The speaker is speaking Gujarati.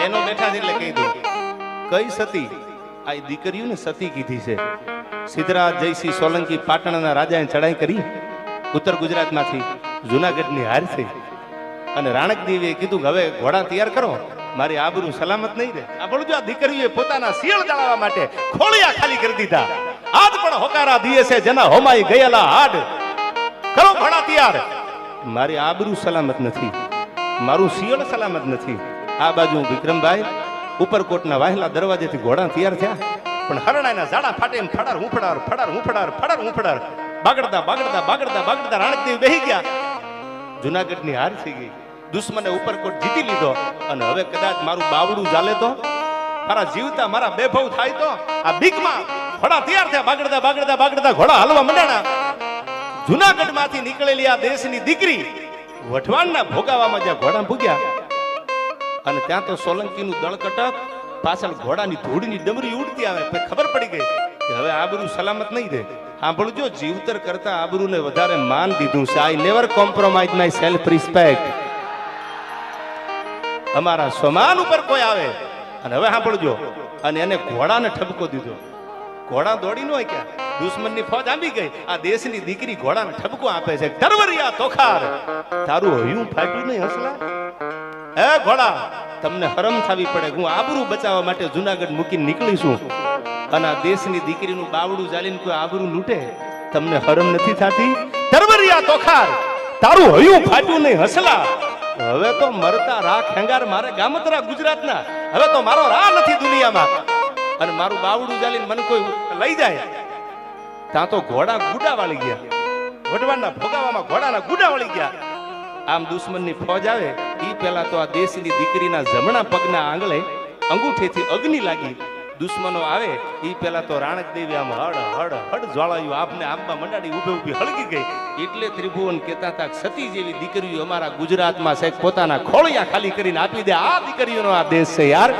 બેનો બેઠા એટલે કહી દઉં કઈ સતી? આ દીકરીઓને સતી કીધી છે. સિદ્ધરાજ, જયસિંહ, સોલંકી, પાટણના રાજાએ ચડાઈ કરી. ઉત્તર ગુજરાતમાંથી જુનાગઢની હાર છે અને રાણક દેવીએ કીધું હવે ઘોડા તૈયાર કરો. મારી આબરૂ સલામત નહીં રહે. આ બોલું આ દીકરીઓએ પોતાના શિયળ જાળવવા માટે ખોળિયા ખાલી કરી દીધા. આજ પણ હોકારા દિયે છે, જેના હોમાઈ ગયેલા હાડ. કરો ઘોડા તૈયાર. મારી આબરૂ સલામત નથી. મારું શિયળ સલામત નથી. આ બાજુ વિક્રમભાઈ, ઉપરકોટના વાહેલા દરવાજેથી ઘોડા તૈયાર થયા. પણ હરણાના ઝાડા ફાટે ફડાર હુંફડાર ફડાર હુંફડાર ફડાર હુંફડાર. બાગડતા બાગડતા બાગડતા બાગડતા રાણકદેવ બેહી ગયા. જુનાગઢની હાર થઈ ગઈ. દુશ્મને ઉપરકોટ જીતી લીધો અને હવે કદાચ મારું બાવડું ચાલે તો? મારા જીવતા મારા બેભવ થાય તો? આ બીકમાં ઘોડા તૈયાર થયા. બાગડતા બાગડતા બાગડતા ઘોડા હલવા મંડાણા જુનાગઢમાંથી નીકળેલી આ દેશની દીકરી વઢવાણના ભોગાવામાં જ્યાં ઘોડા ભૂગ્યા અને ત્યાં તો સોલંકીનું દળકટક પાછળ ઘોડાની ધૂળની ડમરી ઉડતી આવે ખબર પડી ગઈ કે હવે આબરૂ સલામત નહીં રહે. સાંભળજો, જીવતર કરતા આબરૂને વધારે માન દીધું છે. I never compromise my self respect અમારા સમાન ઉપર કોઈ આવે. અને હવે સાંભળજો, અને એને ઘોડાને ઠપકો દીધો. ઘોડા દોડી ન હોય ક્યાં? દુશ્મનની ફોજ આંબી ગઈ. આ દેશની દીકરી ઘોડાને ઠપકો આપે છે. તરવરિયા તોખાર. તારું હયું ફાટ્યું નહીં હસલા? હે ઘોડા તમને હરમ થવી પડે. હું આબરૂ બચાવવા માટે જુનાગઢ મૂકીને નીકળીશું. અને આ દેશની દીકરીનું બાવડું જાલીને કોઈ આબરૂ લૂંટે? તમને હરમ નથી થતી? તરવરિયા તોખાર, તારું હયું ફાટ્યું નહીં હસલા. હવે તો મરતા રા ખેંગાર મારે ગામતરા ગુજરાતના. હવે તો મારો રા નથી દુનિયામાં. અને મારું બાવડું જાલીને મને કોઈ લઈ જાય? ત્યાં તો ઘોડા ગુડા વાળી ગયા. ઘોડવાના ભોગાવામાં ઘોડાના ગુડા વાળી ગયા. આમ દુશ્મનની ફોજ આવે. ઈ પહેલા તો આ દેશની દીકરીના જમણા પગના આંગળે અંગૂઠેથી અગ્નિ લાગી, દુશ્મનો આવે, ઈ પહેલા તો રાણક દેવી આમ હડ હડ હડ જ્વાળાયું, આપને આંબા મંડાડી ઊભે ઊભી હળગી ગઈ. એટલે ત્રિભુવન કહેતા હતા સતી જેવી દીકરીઓ અમારા ગુજરાતમાં સાહેબ પોતાના ખોળિયા ખાલી કરીને આપી દે. આ દીકરીઓનો આ દેશ છે યાર.